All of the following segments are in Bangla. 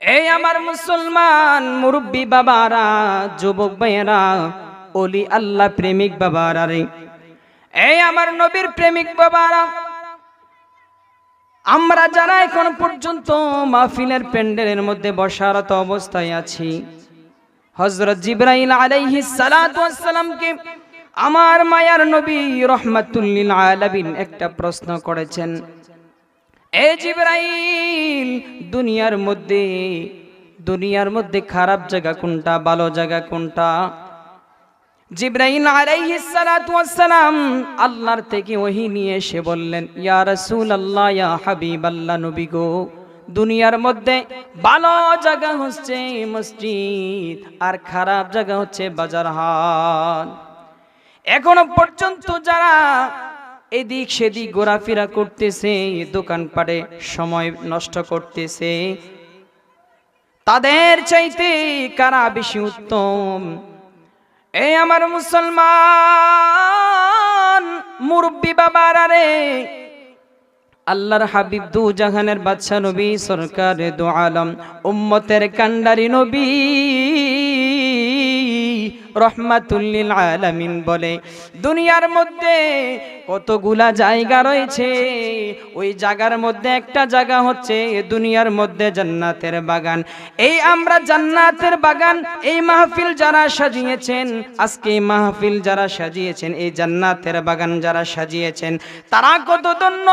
এই আমার মুসলমান মুরব্বী বাবারা, যুবক ভাইয়েরা অলি আল্লাহ প্রেমিক বাবারা রে। এই আমার নবীর প্রেমিক বাবারা, আমরা যারা এখন পর্যন্ত মাহফিলের প্যান্ডেলের মধ্যে বসারত অবস্থায় আছি হজরত জিব্রাইল আলাইহিস সালাতু ওয়াসসালামকে আমার মায়ার নবী রহমাতুল্লিল আলামিন একটা প্রশ্ন করেছেন। এ জিব্রাইল, দুনিয়ার মধ্যে দুনিয়ার মধ্যে খারাপ জায়গা কোনটা, ভালো জায়গা কোনটা? জিব্রাইল ওয়াসসালাম আল্লাহর থেকে ওহি নিয়ে এসে বললেন, ইয়া রাসূলুল্লাহ, ইয়া হাবিবাল্লাহ নবী গো, দুনিয়ার মধ্যে ভালো জায়গা হচ্ছে মসজিদ আর খারাপ জায়গা হচ্ছে বাজার হাট। এখনও পর্যন্ত যারা এদিক সেদিক ঘোরাফেরা করতেছে, দোকানপাটে সময় নষ্ট করতেছে। তাদের চাইতে কারা বেশি উত্তম? এই আমার মুসলমান মুরব্বী বাবারা রে। আল্লাহর হাবিব দু জাহানের বাদশা নবী, সরকার দু আলম, উম্মতের কান্ডারি নবী। রহমাতুল্লিল আলামিন বলে, দুনিয়ার মধ্যে কতগুলা জায়গা রয়েছে, ওই জায়গার মধ্যে একটা জায়গা হচ্ছে দুনিয়ার মধ্যে জান্নাতের বাগান। এই আমরা জান্নাতের বাগান, এই মাহফিল যারা সাজিয়েছেন, আজকে এই মাহফিল যারা সাজিয়েছেন, এই জান্নাতের বাগান যারা সাজিয়েছেন, তারা কত ধন্য,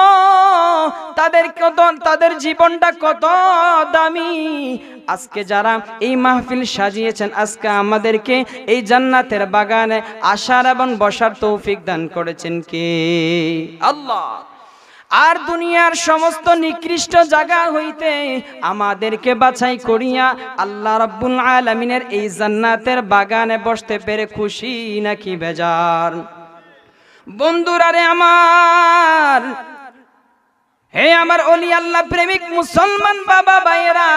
তাদের কত, তাদের জীবনটা কত দামি। আজকে যারা এই মাহফিল সাজিয়েছেন, আজকে আমাদেরকে এই জান্নাতের বাগানে আসার এবং বসার তৌফিক দান করেছেন কে? আল্লাহ। আর দুনিয়ার সমস্ত নিকৃষ্ট জায়গা হইতে আমাদেরকে বাছাই করিয়া আল্লাহ রাব্বুল আলামিনের এই জান্নাতের বাগানে বসতে পেরে খুশি নাকি বেজার? বন্ধুরা রে আমার, হে আমার অলি আল্লাহ প্রেমিক মুসলমান বাবা ভাইয়েরা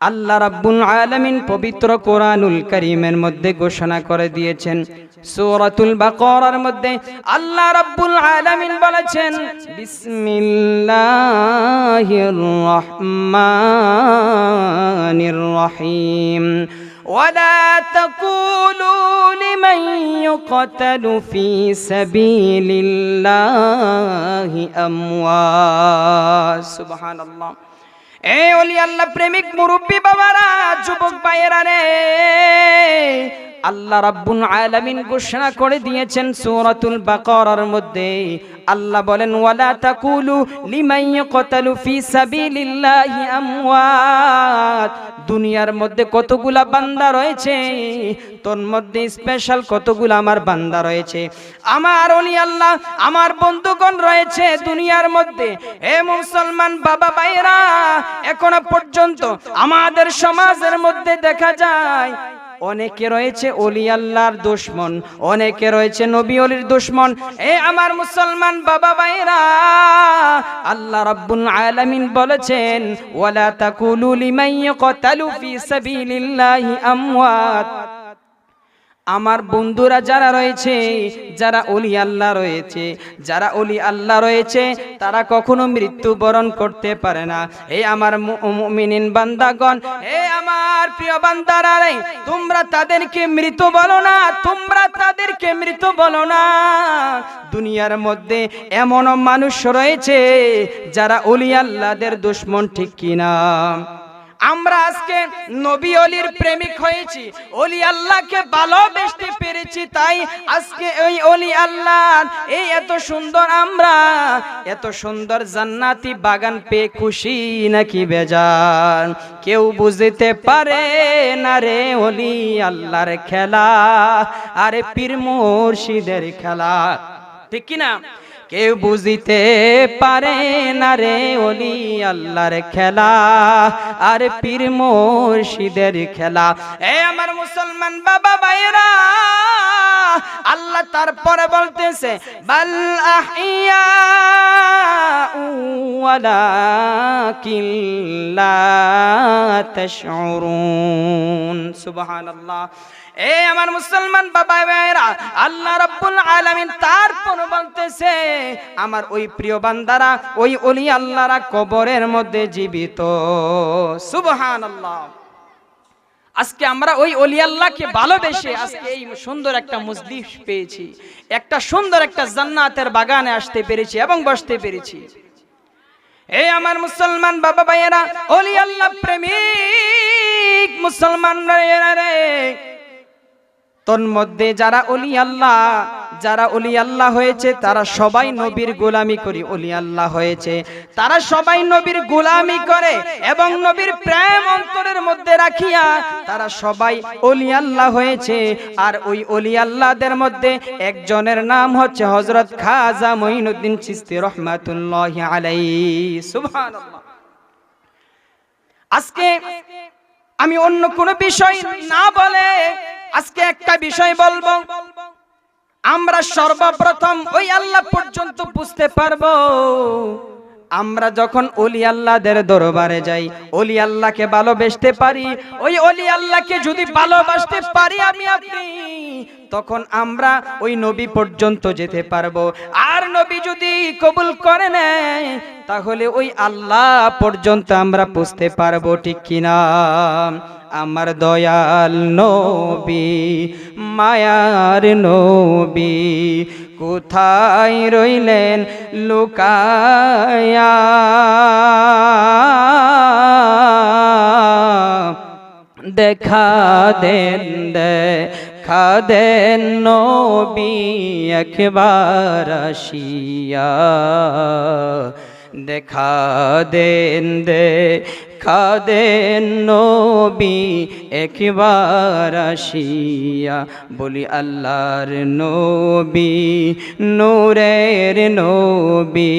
আল্লাহ রাব্বুল আলামিন পবিত্র কোরআনুল কারীমের মধ্যে ঘোষণা করে দিয়েছেন সূরাতুল বাকারার মধ্যে আল্লাহ রাব্বুল আলামিন বলেছেন বিসমিল্লাহির রহমানির রহিম ولا تقولوا لمن يقتل في سبيل الله أموات سبحان الله এ অলি আল্লাহ প্রেমিক মুরব্বী বাবারা যুবক ভাইয়েরা রে। আল্লাহ রাব্বুল আলামিন ঘোষণা করে দিয়েছেন সূরাতুল বাকারার মধ্যে। আল্লাহ বলেন, ওয়ালা তাকুলু লিমান ইয়াকতালু ফি সাবিলিল্লাহি আমওয়াত। দুনিয়ার মধ্যে কতগুলা বান্দা রয়েছে? তোর মধ্যে স্পেশাল কতগুলা আমার বান্দা রয়েছে? আমার অলি আল্লাহ, আমার বন্ধুগণ রয়েছে দুনিয়ার মধ্যে। এ মুসলমান বাবা ভাইরা এখনও পর্যন্ত আমাদের সমাজের মধ্যে দেখা যায় অনেকে রয়েছে অলি আল্লাহর দুশ্মন, অনেকে রয়েছে নবী অলির দুশ্মন। এ আমার মুসলমান বাবা ভাইরা আল্লাহ রাব্বুল আলামিন বলেছেন, ওয়ালা তাকুলু লিমান ইয়াকতালু ফি সাবিলিল্লাহি আমওয়াত। আমার বন্ধুরা যারা রয়েছে, যারা অলি আল্লাহ রয়েছে, যারা অলি আল্লাহ রয়েছে, তারা কখনো মৃত্যুবরণ করতে পারে না। এই আমার মুমিনিন বান্দাগণ হে আমার প্রিয় বান্দারা রে, তোমরা তাদেরকে মৃত বলো না, তোমরা তাদেরকে মৃত বলো না। দুনিয়ার মধ্যে এমন মানুষ রয়েছে, যারা অলি আল্লাহদের দুশ্মন ঠিক কিনা। আমরা আজকে নবী অলির প্রেমিক হয়েছি। অলি আল্লাহকে ভালোবেসতে পেরেছি, তাই আজকে ওই অলি আল্লাহ এই এত সুন্দর আমরা, এত সুন্দর জান্নাতি বাগান পেয়ে খুশি নাকি বেজান? কেউ বুঝতে পারে না রে অলি আল্লাহর খেলা, আরে পীর মুর্শিদের খেলা। ঠিক কিনা? কেউ বুঝিতে পারে না রে অলি আল্লাহর খেলা আর পীর মুর্শিদের খেলা। এ আমার মুসলমান বাবা ভাইরা আল্লাহ তারপরে বলতেছে, বাল আহিয়া ওয়ালাকিন লা তাশউরুন। সুবহানাল্লাহ। এ আমার মুসলমান বাবা ভাইরা আল্লাহ রাব্বুল আলামিন তারপর বলতেছে, আমার ওই প্রিয় বান্দারা, ওই ওলি আল্লাহরা কবরের মধ্যে জীবিত। সুবহানাল্লাহ। আজকে আমরা ওই অলি আল্লাহকে ভালোবেসে আজকে এই সুন্দর একটা মসজিদ পেয়েছি। একটা সুন্দর একটা জান্নাতের বাগানে আসতে পেরেছি এবং বসতে পেরেছি। এই আমার মুসলমান বাবা ভাইয়েরা অলি আল্লাহ প্রেমিক মুসলমান রে। তোর মধ্যে যারা অলি আল্লাহ, যারা অলি আল্লাহ হয়েছে, তারা সবাই নবীর গোলামি করি অলি আল্লাহ হয়েছে। তারা সবাই নবীর গোলামি করে এবং নবীর প্রেম অন্তরের মধ্যে রাখিয়া তারা সবাই অলি আল্লাহ হয়েছে। আর ওই অলি আল্লাহদের মধ্যে একজনের নাম হচ্ছে হজরত খাজা মঈনুদ্দিন চিস্তি রহমাতুল্লাহ আলাই সুবহানাল্লাহ। আজকে আমি অন্য কোনো বিষয় না বলে আজকে একটা বিষয় বলব। আমরা সর্বপ্রথম ওই আল্লাহ পর্যন্ত বুঝতে পারব। আমরা যখন অলি আল্লাহদের দরবারে যাই, অলি আল্লাহকে ভালোবেসতে পারি, ওই অলি আল্লাহকে যদি ভালোবাসতে পারি আমি আপনি, তখন আমরা ওই নবী পর্যন্ত যেতে পারব। আর নবী যদি কবুল করে নেয়, তাহলে ওই আল্লাহ পর্যন্ত আমরা বুঝতে পারব ঠিক কিনা। আমার দয়াল নবী, মায়ার নবী। কোথায় রইলেন লুকায়া? দেখা দেন দেখা দেন নবী, একবার আসিয়া। দেখা দেন দেখা দেন নবী, একবার আসিয়া বলি, আল্লাহর নবী, নূরের নবী,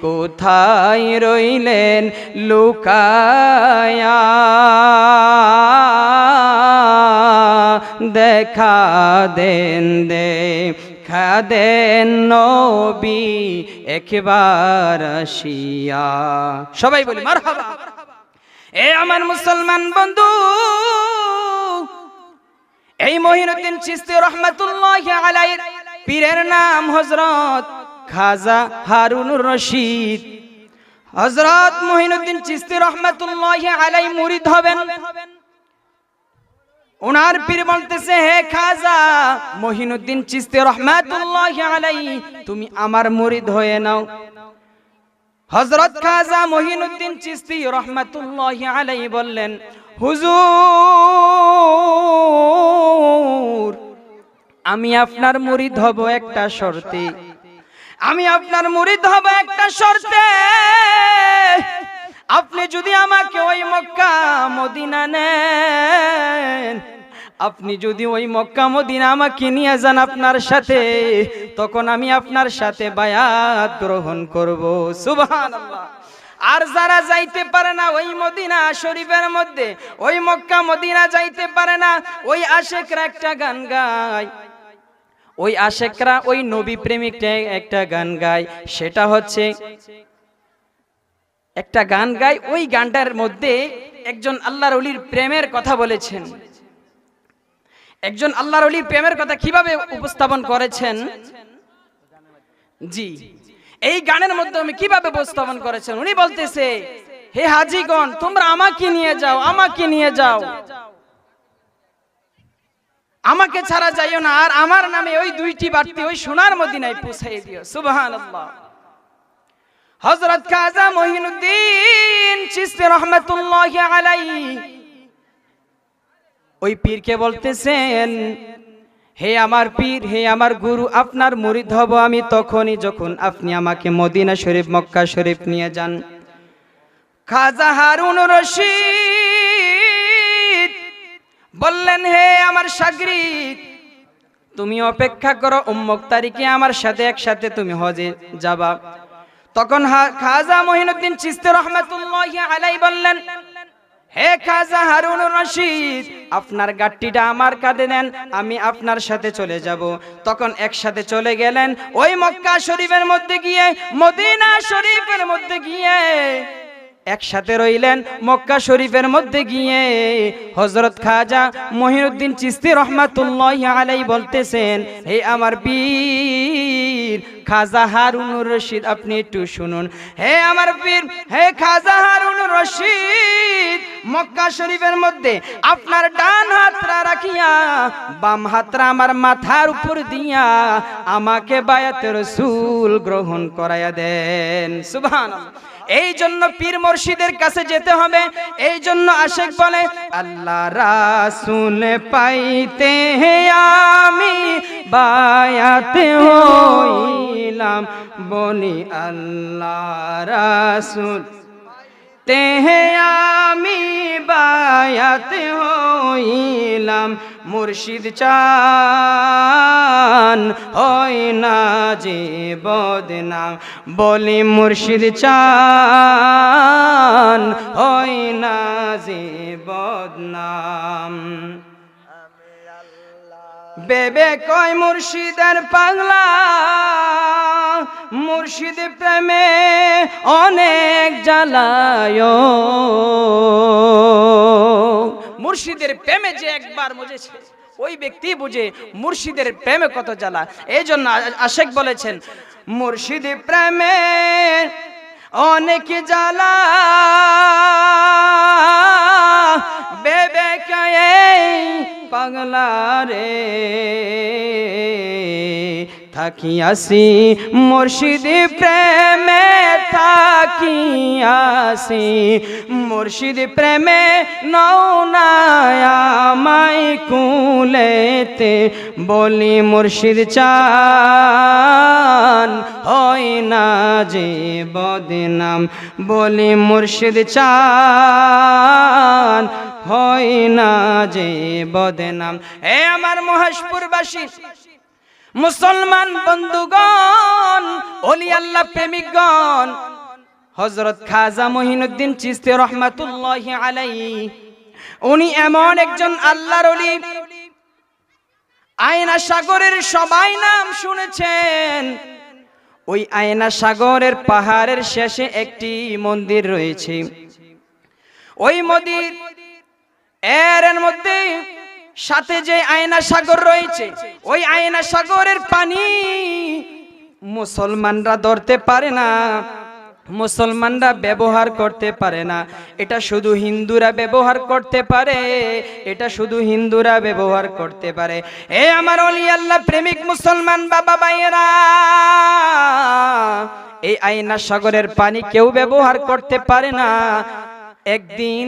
কোথায় রইলেন লুকায়া? দেখা দেন দে খাদেন নবী, একবার আসিয়া। সবাই বলি, মারহাবা। এ আমার মুসলমান বন্ধু, এই মহিনুদ্দিন চিস্তি রহমাতুল্লাহ আলাইহির পীরের নাম হযরত খাজা হারুনুর রশিদ। হযরত মহিনুদ্দিন চিস্তি রহমাতুল্লাহ আলাই মুরিদ হবেন। ওনার পীর বলতেছে, হে খাজা মহিনুদ্দিন চিস্তি রহমাতুল্লাহ আলাই তুমি আমার মুরিদ হয়ে নাও। হযরত খাজা মহিনুদ্দিন চিস্তি রহমাতুল্লাহ আলাই বললেন, হুজুর, আমি আপনার মুরিদ হব একটা শর্তে। আমি আপনার মুরিদ হব একটা শর্তে। আপনি যদি আমাকে ওই মক্কা, মদিনা নেন আপনি যদি ওই মক্কা মদিনা আমাকে নিয়ে যান আপনার সাথে, তখন আমি আপনার সাথে বায়াত গ্রহণ করব। সুবহানাল্লাহ। আর যারা যাইতে পারে না ওই মদিনা শরীফের মধ্যে, ওই মক্কা মদিনা যাইতে পারে না, ওই আশেকরা একটা গান গায়। ওই আশেকরা ওই নবী প্রেমিকটা একটা গান গায়, সেটা হচ্ছে একটা গান গায়। ওই গানটার মধ্যে একজন আল্লাহর অলির প্রেমের কথা বলেছেন। একজন আল্লাহর অলির প্রেমের কথা কীভাবে উপস্থাপন করেছেন? জি। এই গানের মাধ্যমে কীভাবে উপস্থাপন করেছেন? উনি বলতেছে, হে হাজিগণ, তোমরা আমাকে নিয়ে যাও, আমাকে নিয়ে যাও। আমাকে ছাড়া যাইও না, আর আমার নামে ওই দুইটি বাড়তি ওই সোনার মদিনায় পৌঁছাই দিও। সুবহানাল্লাহ। হযরত খাজা মহিনুদ্দিন চিশতি রহমাতুল্লাহি আলাইহি ওই পীরকে বলতেছেন, হে আমার পীর, হে আমার গুরু, আপনার মুরিদ হব আমি তখনই যখন আপনি আমাকে মদিনা শরীফ, মক্কা শরীফ নিয়ে যান। খাজা হারুন রশিদ বললেন, হে আমার সাগরিদ তুমি অপেক্ষা করো উম্মক তারিখে আমার সাথে একসাথে তুমি হজে যাবা। তখন খাজা মহিনুদ্দিন চিস্তি রহমাতুল্লাহ আলাই বললেন হে খাজা হারুন রশিদ, আপনার গাট্টিটা আমার কাঁধে দেন আমি আপনার সাথে চলে যাব। তখন একসাথে চলে গেলেন ওই মক্কা শরীফের মধ্যে গিয়ে, মদিনা শরীফের মধ্যে গিয়ে। একসাথে রইলেন মক্কা শরীফের মধ্যে গিয়ে। হজরত খাজা মহিউদ্দিন চিস্তি রহমাতুল্লাহ আলাই বলতেছেন, হে আমার বীর খাজা হারুনুর রশিদ, আপনি একটু শুনুন। হে আমার পীর, হে খাজা হারুনুর রশিদ, মক্কা শরীফের মধ্যে আপনার ডান হাতরা রাখিয়া, বাম হাতরা আমার মাথার উপর দিয়া আমাকে বায়াতের রসুল গ্রহণ করাইয়া দেন। সুবহানাল্লাহ। এই জন্য পীর মুর্শিদের কাছে যেতে হবে। এই জন্য আশেক বলে, আল্লাহ রাসুল পাইতে আমি বায়াতে হইলাম। বলি, আল্লাহ রাসুল তেহে আমি বায়াতে হইলাম। মুর্শিদ চান হয় না যে বদনাম। বলি মুর্শিদ চান হয় না যে বদনাম। বেবে কয় মুর্শিদের পাগলা, মুর্শিদ প্রেমে অনেক জ্বালায়। মুর্শিদের প্রেমে যে একবার বুঝেছে, ওই ব্যক্তি বুঝে মুর্শিদের প্রেমে কত জ্বালা। এই জন্য আশেক বলেছেন, মুর্শিদ প্রেমে অনেক জ্বালা। বেবে পাগলা রে। থাকিয়াছি মুর্শিদ প্রেমে, থাকিয়াছি মুর্শিদ প্রেমে নৌনায়ামাই কুলেতে বলি মুর্শিদ চান। হয় না যে বদনাম, বলি মুর্শিদ চান। হয় না যে বদনাম। এ আমার মহেশপুরবাসী, মুসলমান বন্ধুগণ, অলি আল্লাহ প্রেমিকগণ হজরত খাজা মহিনুদ্দিন চিস্তে রহমাতুল্লাহ আলাই উনি এমন একজন আল্লাহর অলি। আয়না সাগরের সবাই নাম শুনেছেন। ওই আয়না সাগরের পাহাড়ের শেষে একটি মন্দির রয়েছে। ওই মন্দির এর মধ্যে সাথে যে আয়না সাগর রয়েছে, ওই আয়না সাগরের পানি মুসলমানরা ধরতে পারে না, মুসলমানরা ব্যবহার করতে পারে না। এটা শুধু হিন্দুরা ব্যবহার করতে পারে, এটা শুধু হিন্দুরা ব্যবহার করতে পারে। এ আমার অলি আল্লাহ, প্রেমিক মুসলমান বাবা ভাইয়েরা, এই আয়না সাগরের পানি কেউ ব্যবহার করতে পারে না। একদিন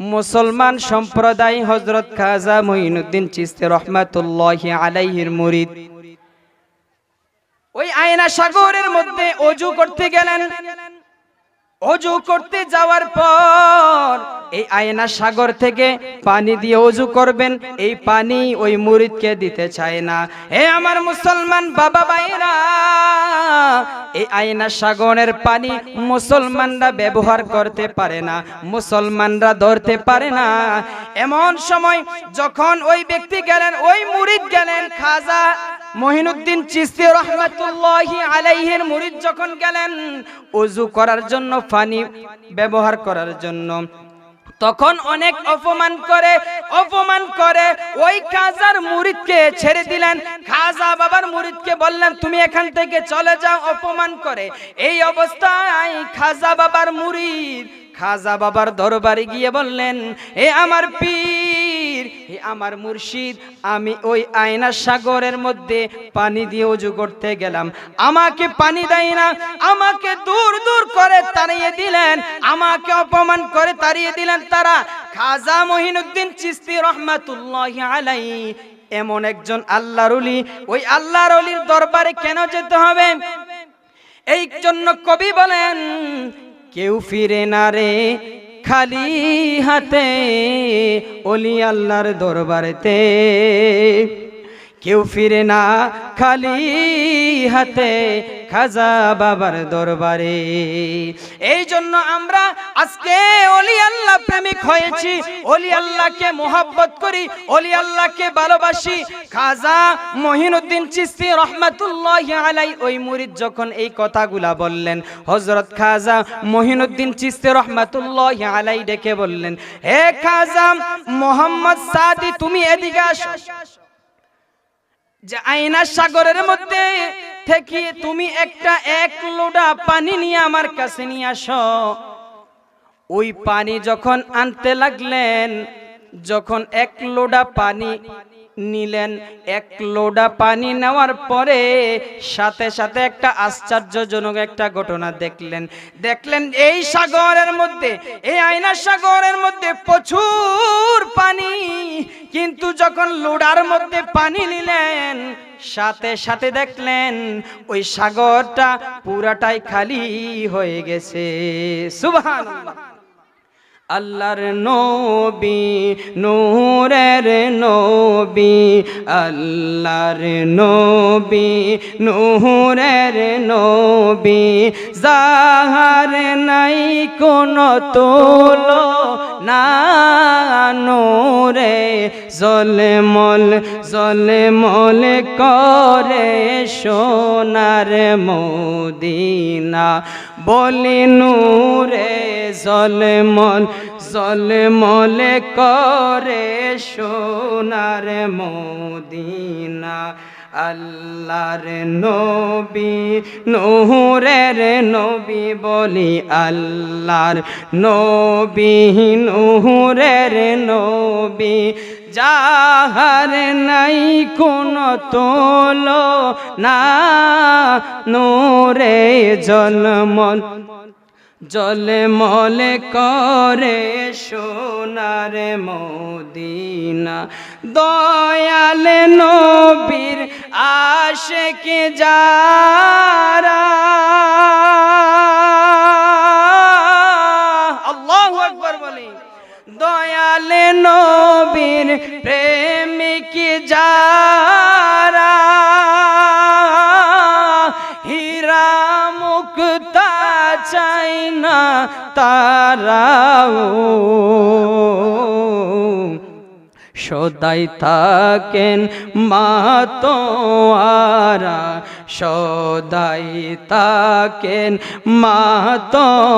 মুসলমান সম্প্রদায় হজরত খাজা মহিনুদ্দিন চিস্তি রহমাতুল্লাহ আলাইহির মুরিদ। ওই আয়না সাগরের মধ্যে অজু করতে গেলেন। অজু করতে যাওয়ার পর এই আয়না সাগর থেকে পানি দিয়ে অজু করবেন। এই পানি ওই মুরিদকে দিতে চায় না। হে আমার মুসলমান বাবা ভাইরা এই আয়না সাগরের পানি মুসলমানরা ব্যবহার করতে পারে না, মুসলমানরা ধরতে পারে না। এমন সময় যখন ওই ব্যক্তি গেলেন, ওই মুরিদ গেলেন, খাজা মহিনুদ্দিন চিস্তি রহমাতুল্লাহি আলাইহির মুরিদ যখন গেলেন ওযু করার জন্য, পানি ব্যবহার করার জন্য, তখন অনেক অপমান করে অপমান করে ওই খাজার মুরিদকে ছেড়ে দিলেন। খাজা বাবার মুরিদকে বললেন, তুমি এখান থেকে চলে যাও, অপমান করে। এই অবস্থায় খাজা বাবার মুরিদ, খাজা বাবার দরবারে গিয়ে বললেন, এ আমার পীর হে আমার মুর্শিদ, আমি ওই আয়না সাগরের মধ্যে পানি দিয়ে উজু করতে গেলাম। আমাকে পানি দেয় না, আমাকে দূর দূর করে তাড়িয়ে দিলেন। আমাকে অপমান করে তাড়িয়ে দিলেন তারা। খাজা মহিনুদ্দিন চিস্তি রহমাতুল্লাহ আলাই এমন একজন আল্লাহর অলি ওই আল্লাহর অলির দরবারে কেন যেতে হবে? এই জন্য কবি বলেন, কেউ ফিরে না রে খালি হাতে অলি আল্লাহর দরবারেতে কেউ ফিরে না খালি হাতে খাজা বাবার দরবারে। এই জন্য আমরা আজকে অলি আল্লাহ প্রেমিক হয়েছি। অলি আল্লাহকে মোহাব্বত করি, অলি আল্লাহকে ভালোবাসি। খাজা মহিনুদ্দিন চিস্তি রহমাতুল্লাহ আলাই ওই মুরিদ যখন এই কথাগুলা বললেন হজরত খাজা মহিনুদ্দিন চিস্তি রহমাতুল্লাহ আলাই ডেকে বললেন, হে খাজা মোহাম্মদ সাদি, তুমি এদিকে আসো। যে আয়না সাগরের মধ্যে থেকে তুমি একটা এক লোডা পানি নিয়ে আমার কাছে নিয়ে আসো। ওই পানি যখন আনতে লাগলেন, যখন এক লোডা পানি নিলেন। এক লোডা পানি নেওয়ার পরে সাথে সাথে একটা আশ্চর্যজনক একটা ঘটনা দেখলেন। দেখলেন এই সাগরের মধ্যে, এই আয়না সাগরের মধ্যে প্রচুর পানি। কিন্তু যখন লোডার মধ্যে পানি নিলেন, সাথে সাথে দেখলেন ওই সাগরটা পুরাটাই খালি হয়ে গেছে। সুবহানাল্লাহ। আল্লাহর নবী, নূরের নবী, আল্লাহর নবী, নূরের নবী। যাহার নাই কোন তোলো না নূরে। জলে মল জলে মল করে সোনার মদিনা। বলি নূরে জলমল জলমলে জলে মলে করে সোনার মদিনা। আল্লাহর নবী নহরের নবী বলি আল্লাহর নবী নহরের নবী। যাহার নাই কোন তোলো না, নোরে জলমল জলে মলে করে সোনার মদিনা। দয়াল নবীর আশেকে যারা। আল্লাহু আকবার বলি। দয়াল নবীর প্রেমিক যারা। তারাও সদাই থাকেন মাতোয়ারা সদাই থাকেন মাতোয়ারা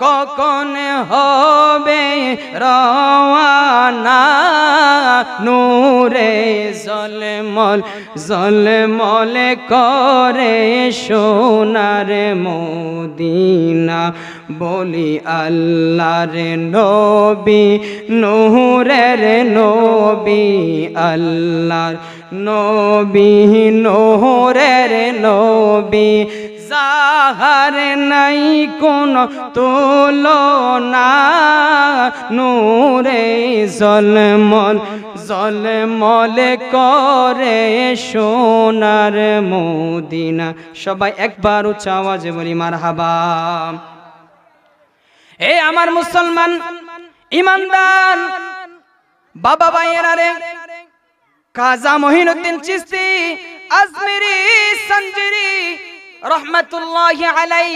কখন হবে রওয়ানা? নূরে জলমল, জলমলে করে সোনার মদিনা। বলি আল্লাহর নবী, নূরের নবী আল্লাহর নবী নূরের নবী, যাহার নাই কোন তুলনা। নূরে জলমল, জলমলে করে সোনার মদিনা। সবাই একবার উচ্চ আওয়াজে বলি মার হাবা এ আমার মুসলমান, ইমানদার বাবা ভাইয়েরা রে কাজা মহিনুদ্দিন চিস্তি আজমিরি সঞ্জিরি রহমাতুল্লাহ আলাই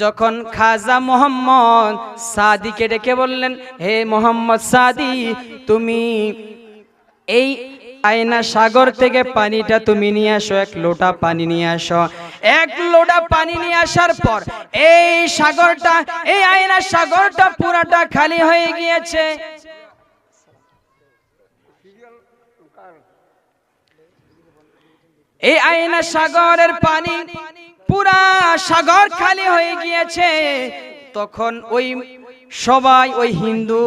যখন খাজা মোহাম্মদ সাদিকে ডেকে বললেন, হে মোহাম্মদ সাদি, তুমি এই আয়না সাগর থেকে পানিটা তুমি নিয়ে আসো, এক লোটা পানি নিয়ে আসো। এক লোটা পানি নিয়ে আসার পর এই সাগরটা, এই আয়না সাগরটা পুরাটা খালি হয়ে গিয়েছে। এই আয়না সাগরের পানি পুরা সাগর খালি হয়ে গিয়েছে। তখন ওই সবাই, ওই হিন্দু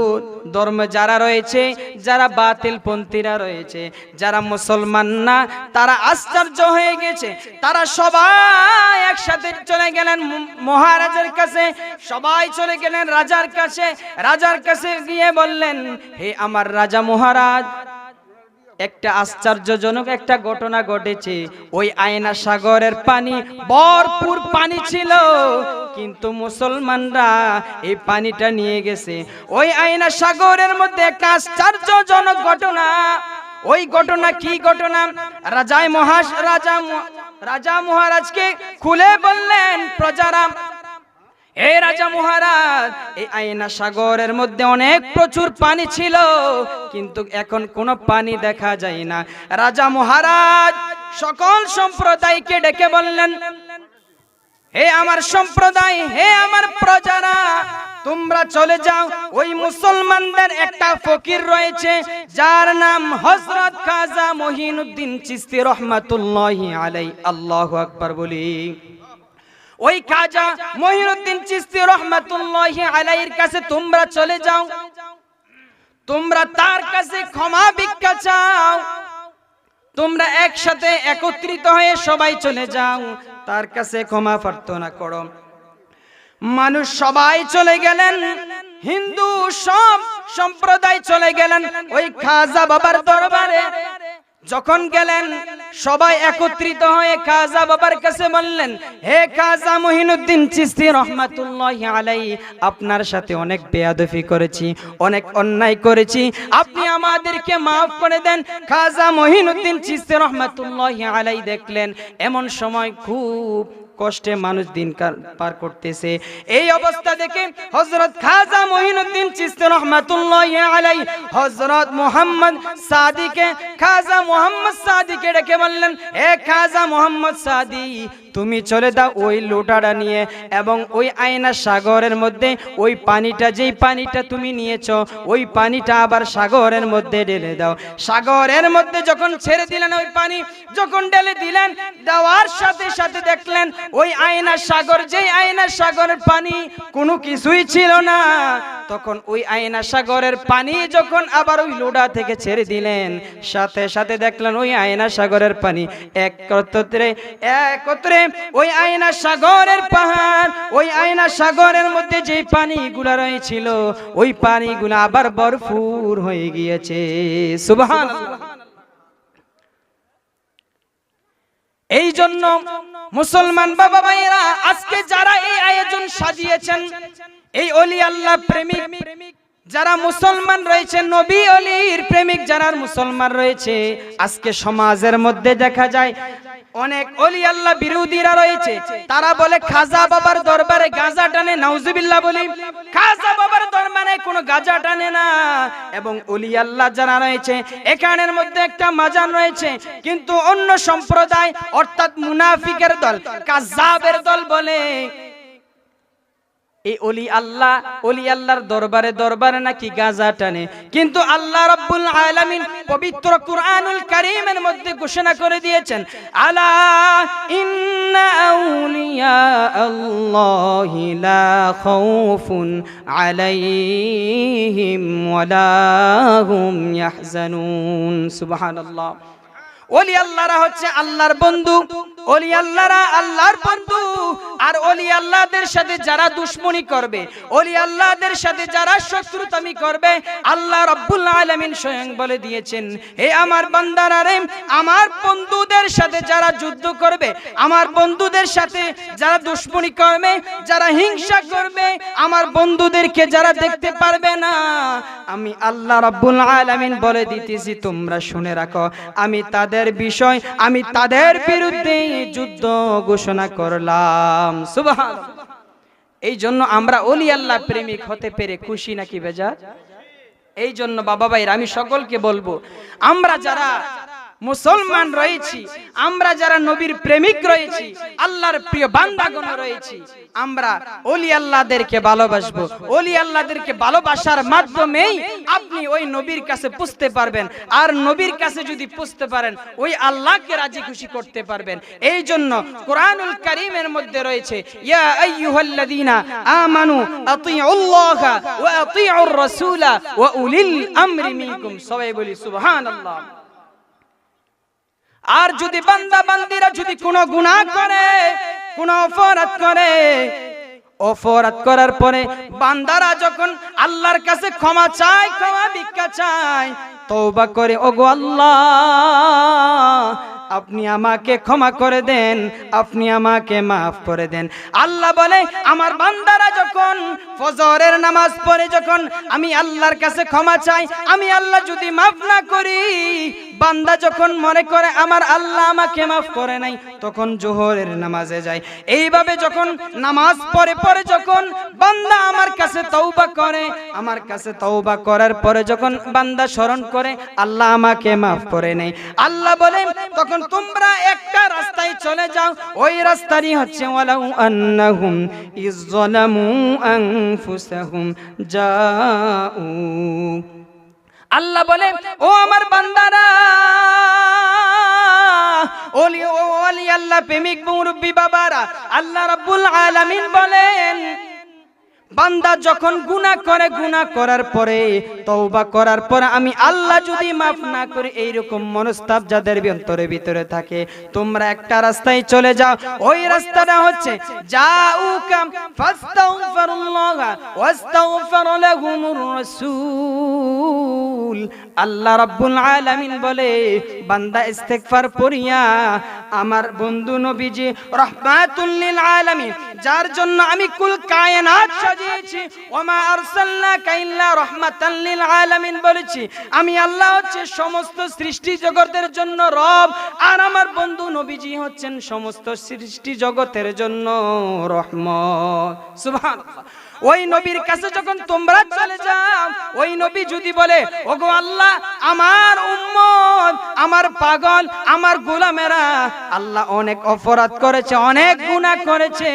ধর্মে যারা রয়েছে, যারা বাতিল পন্থীরা রয়েছে, যারা মুসলমান না, তারা আশ্চর্য হয়ে গেছে। তারা সবাই একসাথে চলে গেলেন মহারাজের কাছে। সবাই চলে গেলেন রাজার কাছে। রাজার কাছে গিয়ে বললেন, হে আমার রাজা মহারাজ একটা আশ্চর্যজনক একটা ঘটনা ঘটেছে। ওই আয়না সাগরের পানি ভরপুর পানি ছিল, কিন্তু মুসলমানরা এই পানিটা নিয়ে গেছে। ওই আয়না সাগরের মধ্যে একটা আশ্চর্যজনক ঘটনা। ওই ঘটনা কি ঘটনা? রাজায় মহাস রাজা রাজা মহারাজকে খুলে বললেন প্রজারা এই রাজা মহারাজ, এই আয়না সাগরের মধ্যে অনেক প্রচুর পানি ছিল, কিন্তু এখন কোনো পানি দেখা যায় না। রাজা মহারাজ সকল সম্প্রদায়কে ডেকে বললেন, হে আমার সম্প্রদায়, হে আমার প্রজারা, তোমরা চলে যাও। ওই মুসলমানদের একটা ফকির রয়েছে, যার নাম হযরত খাজা মহিনুদ্দিন চিস্তি রহমাতুল্লাহি আলাই আল্লাহু আকবার বলি। ওই খাজা মহিনুদ্দিন চিস্তি রহমাতুল্লাহি আলাইহির কাছে, তোমরা চলে যাও। তোমরা তার কাছে ক্ষমা ভিক্ষা চাও। তোমরা একসাথে একত্রিত হয়ে সবাই চলে যাও। তার কাছে ক্ষমা প্রার্থনা করো। মানুষ সবাই চলে গেলেন। হিন্দু সব সম্প্রদায় চলে গেলেন। ওই খাজা বাবার দরবারে। যখন গেলেন, সবাই একত্রিত হয়ে খাজা বাবার কাছে বললেন, হে খাজা মহিনুদ্দিন চিস্তি রহমাতুল্লাহ আলাই আপনার সাথে অনেক বেয়াদফি করেছি, অনেক অন্যায় করেছি। আপনি আমাদেরকে মাফ করে দেন। খাজা মহিনুদ্দিন চিস্তি রহমাতুল্লাহ আলাই দেখলেন, এমন সময় খুব কষ্টে মানুষ দিন পার করতেছে। এই অবস্থা দেখে হজরত খাজা মহিনুদ্দিন চিশতি রহমাতুল্লাহ আলাই হজরত মোহাম্মদ সাদিকে, খাজা মোহাম্মদ সাদিকে ডেকে বললেন, এ খাজা মোহাম্মদ সাদি তুমি চলে দাও ওই লোটাটা নিয়ে এবং ওই আয়না সাগরের মধ্যে, ওই পানিটা যেই পানিটা তুমি নিয়েছো, ওই পানিটা আবার সাগরের মধ্যে ঢেলে দাও। সাগরের মধ্যে যখন ছেড়ে দিলেন ওই পানি, যখন ঢেলে দিলেন, দেওয়ার সাথে সাথে দেখলেন ওই আয়না সাগর, যেই আয়না সাগরের পানি কোনো কিছুই ছিল না। তখন ওই আয়না সাগরের পানি যখন আবার ওই লোডা থেকে ছেড়ে দিলেন, সাথে সাথে দেখলেন ওই আয়না সাগরের পানি একত্রে একত্রে ওই আয়না সাগরের পাহাড়, ওই আয়না সাগরের মধ্যে যে পানিগুলা রয়েছিল, ওই পানিগুলা আবার ভরপুর হয়ে গিয়েছে। সুবহান এই জন্য মুসলমান বাবা ভাইয়েরা, আজকে যারা এই আয়োজন সাজিয়েছেন, এই অলি আল্লাহ প্রেমিক, যারা মুসলমান রয়েছে, নবী অলির প্রেমিক যারা মুসলমান রয়েছে, আজকে সমাজের মধ্যে দেখা যায় অনেক অলি আল্লাহ বিরোধীরা রয়েছে। তারা বলে, খাজা বাবার দরবারে গাঁজা টানে, নাউজুবিল্লাহ বলি। খাজা বাবার দরবারে কোনো গাঁজা টানে না। এবং অলি আল্লাহ যারা রয়েছে, এখানের মধ্যে একটা মাজান রয়েছে। কিন্তু অন্য সম্প্রদায়, অর্থাৎ মুনাফিকের দল কাজাবের দল বলে এই অলি আল্লাহ, অলি আল্লাহর দরবারে দরবারে নাকি গাজা টানে। কিন্তু আল্লাহ রাব্বুল আলামিন পবিত্র কুরআনুল কারীমের মধ্যে ঘোষণা করে দিয়েছেন, আলা ইন্না আউলিয়া আল্লাহি লা খাউফুন আলাইহিম ওয়ালা হুম ইয়াহজানুন। সুবহানাল্লাহ। ওলি আল্লাহরা হচ্ছে আল্লাহর বন্ধু। ওলি আল্লাহরা আল্লাহর বন্ধু। আর ওলি আল্লাহদের সাথে যারা দুশ্মনী করবে, ওলি আল্লাহদের সাথে যারা শত্রুতামি করবে, আল্লাহ রব্বুল আলামিন স্বয়ং বলে দিয়েছেন, হে আমার বান্দারা রে, আমার বন্ধুদের সাথে যারা যুদ্ধ করবে, আমার বন্ধুদের সাথে যারা দুশ্মনী করবে, যারা হিংসা করবে, আমার বন্ধুদেরকে যারা দেখতে পারবে না, আমি আল্লাহ রাব্বুল আলামিন বলে দিতেছি, তোমরা শুনে রাখো, আমি তাদের বিষয় আমি তাদের বিরুদ্ধে যুদ্ধ ঘোষণা করলাম। সুবহান। এই জন্য আমরা অলি আল্লাহ প্রেমিক হতে পেরে খুশি নাকি বেজার এই জন্য বাবা ভাইরা আমি সকলকে বলব, আমরা যারা মুসলমান রয়েছি, আমরা যারা নবীর প্রেমিক রয়েছি, আল্লাহর প্রিয় বান্দাগণ রয়েছি, আমরা ওলি আল্লাহদেরকে ভালোবাসবো। ওলি আল্লাহদেরকে ভালোবাসার মাধ্যমেই আপনি ওই নবীর কাছে পুষতে পারবেন। আর নবীর কাছে যদি পুষতে পারেন, ওই আল্লাহকে রাজি খুশি করতে পারবেন। এই জন্য কোরআনুল কারীমের মধ্যে রয়েছে, ইয়া আইয়ুহাল্লাযীনা আমানু আতিউল্লাহা ওয়া আতিউর রাসূলা ওয়া উলিল আমরি মিনকুম। সবাই বলি সুবহানাল্লাহ। আর যদি বান্দা বান্দিরা যদি কোনো গুণা করে, কোন অপরাধ করে, অপরাধ করার পরে বান্দারা যখন আল্লাহর কাছে ক্ষমা চায়, ক্ষমা ভিক্ষা চায়, তওবা করে, ওগো আল্লাহ আপনি আমাকে ক্ষমা করে দেন, আপনি আমাকে মাফ করে দেন। আল্লাহ বলে, আমার বান্দারা যখন ফজরের নামাজ পড়ে, যখন আমি আল্লাহর কাছে ক্ষমা চাই, আমি আল্লাহ যদি মাফ না করি, বান্দা যখন মনে করে, আমার আল্লাহ আমাকে মাফ করে নাই, তখন জোহরের নামাজে যায় এইভাবে যখন নামাজ পড়ে পরে যখন বান্দা আমার কাছে তৌবা করে, আমার কাছে তৌবা করার পরে যখন বান্দা স্মরণ করে, আল্লাহ আমাকে মাফ করে নেই। আল্লাহ বলেন তখন তোমরা একটা রাস্তায় চলে যাও। ওই রাস্তারই হচ্ছে ওয়ালাউ আন্নাহুম আনফুসাহুম জাউ। আল্লাহ বলে, ও আমার বান্দারা, ওলি ওলি আল্লাহ প্রেমিক মুরব্বী বাবারা, আল্লাহ রাব্বুল আলামিন বলেন, বান্দা যখন গুনাহ করে, গুনাহ করার পরে তওবা করার পরে আমি আল্লাহ যদি মাফ না করি, এইরকম মনস্তাপ যাদের অন্তরের ভিতরে থাকে, তোমরা একটা রাস্তায় চলে যাও। ওই রাস্তাটা হচ্ছে জাউকাম ফাস্তাগফিরুল্লাহ ওয়াস্তাগফির লাহুমুর রাসূল। আল্লাহ রাব্বুল আলামিন বলে, বান্দা ইস্তেগফার পড়িয়া, আমার বন্ধু নবীজি রহমাতুল লিল আলামিন, যার জন্য আমি কুল কায়নাত সাজিয়েছি, ওমা আরসালনাকা ইল্লা রাহমাতাল লিল আলামিন বলেছি, আমি আল্লাহ হচ্ছে সমস্ত সৃষ্টি জগতের জন্য রব, আর আমার বন্ধু নবীজি হচ্ছেন সমস্ত সৃষ্টি জগতের জন্য রহমত। সুবহানাল্লাহ। ওই নবীর কাছে যখন তোমরা চলে যাও, ওই নবী যদি বলে, ওগো আল্লাহ, আমার উম্মত, আমার পাগল, আমার গোলামেরা, আল্লাহ অনেক অপরাধ করেছে, অনেক গুনাহ করেছে,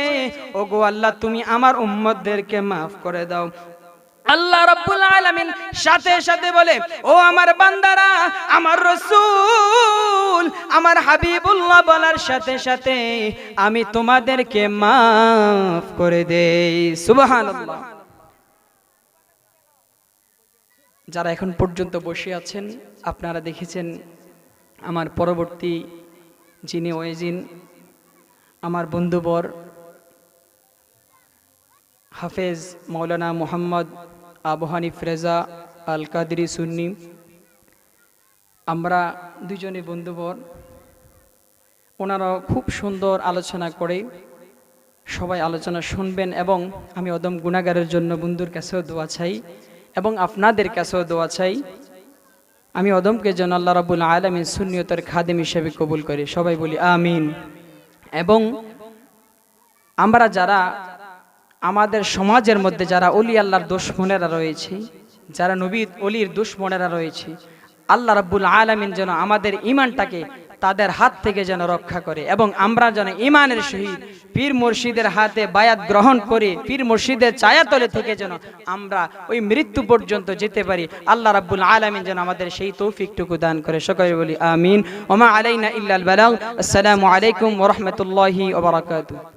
ওগো আল্লাহ, তুমি আমার উম্মতদেরকে মাফ করে দাও। আল্লাহ রাব্বুল আলামিন সাথে সাথে বলে, ও আমার বান্দারা, আমার রসূল, আমার হাবিবুল্লাহ বলার সাথে সাথে আমি তোমাদেরকে মাফ করে দেই। সুবহানাল্লাহ। যারা এখন পর্যন্ত বসে আছেন, আপনারা দেখেছেন আমার পরবর্তী যিনি ওয়েজিন, আমার বন্ধুবর হাফেজ মৌলানা মোহাম্মদ আবু ফ্রেজা আল কাদরি সুন্নি। আমরা দুজনে বন্ধুবর। ওনারা খুব সুন্দর আলোচনা করে সবাই আলোচনা শুনবেন এবং আমি অদম গুণাগারের জন্য বন্ধুর কাছেও দোয়া চাই এবং আপনাদের কাছেও দোয়া চাই। আমি অদমকে যেন আল্লাহ রাবুল আলমিন সুন্নিয়তের খাদেম হিসেবে কবুল করি। সবাই বলি আমিন। এবং আমরা যারা আমাদের সমাজের মধ্যে যারা অলি আল্লাহর দুশ্মনেরা রয়েছে, যারা নবী অলির দুশ্মনেরা রয়েছে, আল্লাহ রাব্বুল আলামিন যেন আমাদের ইমানটাকে তাদের হাত থেকে যেন রক্ষা করে এবং আমরা যেন ইমানের সহিত পীর মুর্শিদের হাতে বায়াত গ্রহণ করে পীর মুর্শিদের চায়াতলে থেকে যেন আমরা ওই মৃত্যু পর্যন্ত যেতে পারি। আল্লাহ রাব্বুল আলামিন যেন আমাদের সেই তৌফিকটুকু দান করে। সকলে বলি আমিন। ওমা আলাইনা ইল্লাল বালাগ। আসসালামু আলাইকুম ওয়া রাহমাতুল্লাহি ওয়া বারাকাতুহু।